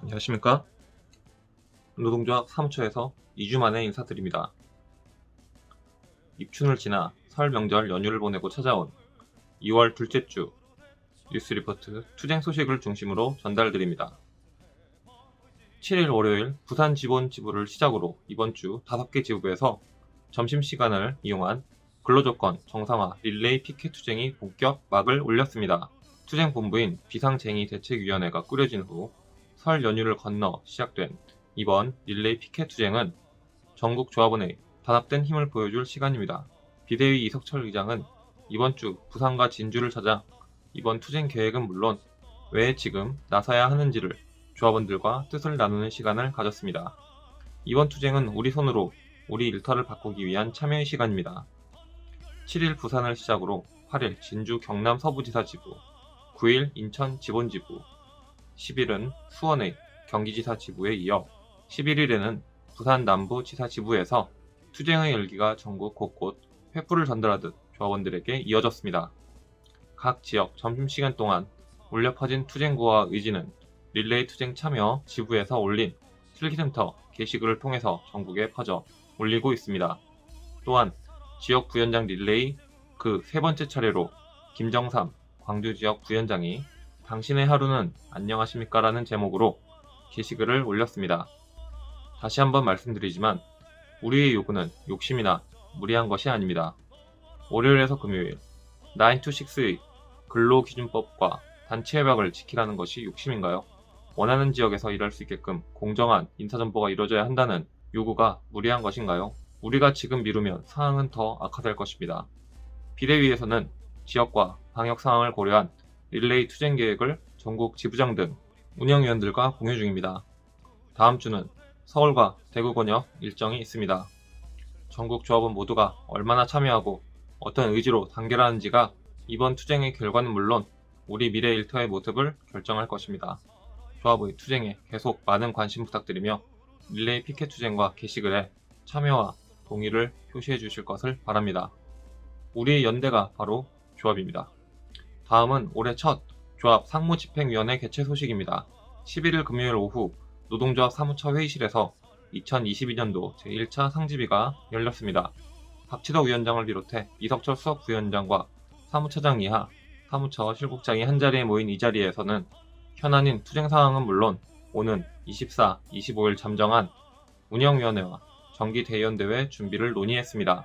안녕하십니까? 노동조합 사무처에서 2주 만에 인사드립니다. 입춘을 지나 설 명절 연휴를 보내고 찾아온 2월 둘째 주 뉴스 리포트 투쟁 소식을 중심으로 전달드립니다. 7일 월요일 부산 지본 지부를 시작으로 이번 주 5개 지부에서 점심시간을 이용한 근로조건 정상화 릴레이 피켓 투쟁이 본격 막을 올렸습니다. 투쟁 본부인 비상쟁의 대책위원회가 꾸려진 후 설 연휴를 건너 시작된 이번 릴레이 피켓 투쟁은 전국 조합원의 단합된 힘을 보여줄 시간입니다. 비대위 이석철 의장은 이번 주 부산과 진주를 찾아 이번 투쟁 계획은 물론 왜 지금 나서야 하는지를 조합원들과 뜻을 나누는 시간을 가졌습니다. 이번 투쟁은 우리 손으로 우리 일터를 바꾸기 위한 참여의 시간입니다. 7일 부산을 시작으로 8일 진주 경남 서부지사 지부, 9일 인천 지본지부, 10일은 수원의 경기지사 지부에 이어 11일에는 부산 남부 지사 지부에서 투쟁의 열기가 전국 곳곳 횃불을 전달하듯 조합원들에게 이어졌습니다. 각 지역 점심시간 동안 울려 퍼진 투쟁구와 의지는 릴레이 투쟁 참여 지부에서 올린 슬기센터 게시글을 통해서 전국에 퍼져 올리고 있습니다. 또한 지역 부위원장 릴레이 그 세 번째 차례로 김정삼 광주 지역 부위원장이 당신의 하루는 안녕하십니까? 라는 제목으로 게시글을 올렸습니다. 다시 한번 말씀드리지만 우리의 요구는 욕심이나 무리한 것이 아닙니다. 월요일에서 금요일 9to6의 근로기준법과 단체 협약을 지키라는 것이 욕심인가요? 원하는 지역에서 일할 수 있게끔 공정한 인사정보가 이루어져야 한다는 요구가 무리한 것인가요? 우리가 지금 미루면 상황은 더 악화될 것입니다. 비대위에서는 지역과 방역 상황을 고려한 릴레이 투쟁 계획을 전국 지부장 등 운영위원들과 공유 중입니다. 다음 주는 서울과 대구 권역 일정이 있습니다. 전국 조합원 모두가 얼마나 참여하고 어떤 의지로 단결하는지가 이번 투쟁의 결과는 물론 우리 미래 일터의 모습을 결정할 것입니다. 조합의 투쟁에 계속 많은 관심 부탁드리며 릴레이 피켓 투쟁과 게시글에 참여와 동의를 표시해 주실 것을 바랍니다. 우리의 연대가 바로 조합입니다. 다음은 올해 첫 조합 상무집행위원회 개최 소식입니다. 11일 금요일 오후 노동조합 사무처 회의실에서 2022년도 제1차 상집위가 열렸습니다. 박치덕 위원장을 비롯해 이석철 수석 부위원장과 사무처장 이하 사무처 실국장이 한자리에 모인 이 자리에서는 현안인 투쟁 상황은 물론 오는 24, 25일 잠정한 운영위원회와 정기대의원대회 준비를 논의했습니다.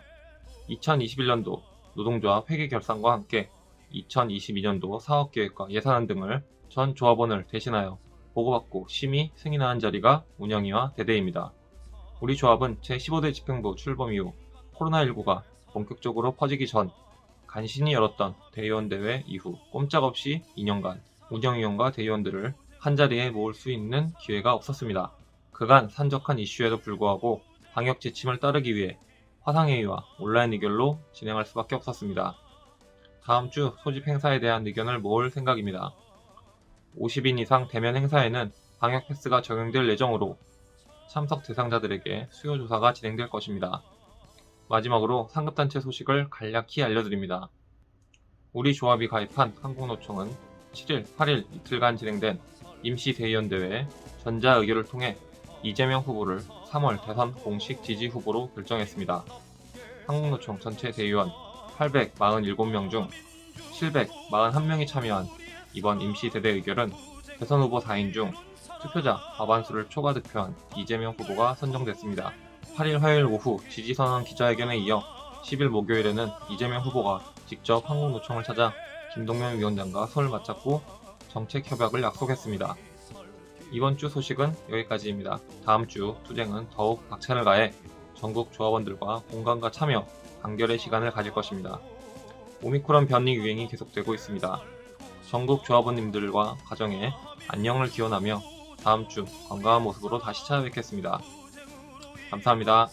2021년도 노동조합 회계 결산과 함께 2022년도 사업계획과 예산안 등을 전 조합원을 대신하여 보고받고 심의 승인하는 자리가 운영위와 대대입니다. 우리 조합은 제15대 집행부 출범 이후 코로나19가 본격적으로 퍼지기 전 간신히 열었던 대의원 대회 이후 꼼짝없이 2년간 운영위원과 대의원들을 한자리에 모을 수 있는 기회가 없었습니다. 그간 산적한 이슈에도 불구하고 방역 지침을 따르기 위해 화상회의와 온라인 의결로 진행할 수밖에 없었습니다. 다음 주 소집 행사에 대한 의견을 모을 생각입니다. 50인 이상 대면 행사에는 방역 패스가 적용될 예정으로 참석 대상자들에게 수요 조사가 진행될 것입니다. 마지막으로 상급단체 소식을 간략히 알려드립니다. 우리 조합이 가입한 한국노총은 7일, 8일 이틀간 진행된 임시 대의원 대회 전자 의결을 통해 이재명 후보를 3월 대선 공식 지지 후보로 결정했습니다. 한국노총 전체 대의원 847명 중 741명이 참여한 이번 임시 대대 의결은 대선 후보 4인 중 투표자 과반수를 초과 득표한 이재명 후보가 선정됐습니다. 8일 화요일 오후 지지선언 기자회견에 이어 10일 목요일에는 이재명 후보가 직접 한국노총을 찾아 김동연 위원장과 손을 맞잡고 정책 협약을 약속했습니다. 이번 주 소식은 여기까지입니다. 다음 주 투쟁은 더욱 박차를 가해 전국 조합원들과 공감과 참여, 단결의 시간을 가질 것입니다. 오미크론 변이 유행이 계속되고 있습니다. 전국 조합원님들과 가정에 안녕을 기원하며 다음 주 건강한 모습으로 다시 찾아뵙겠습니다. 감사합니다.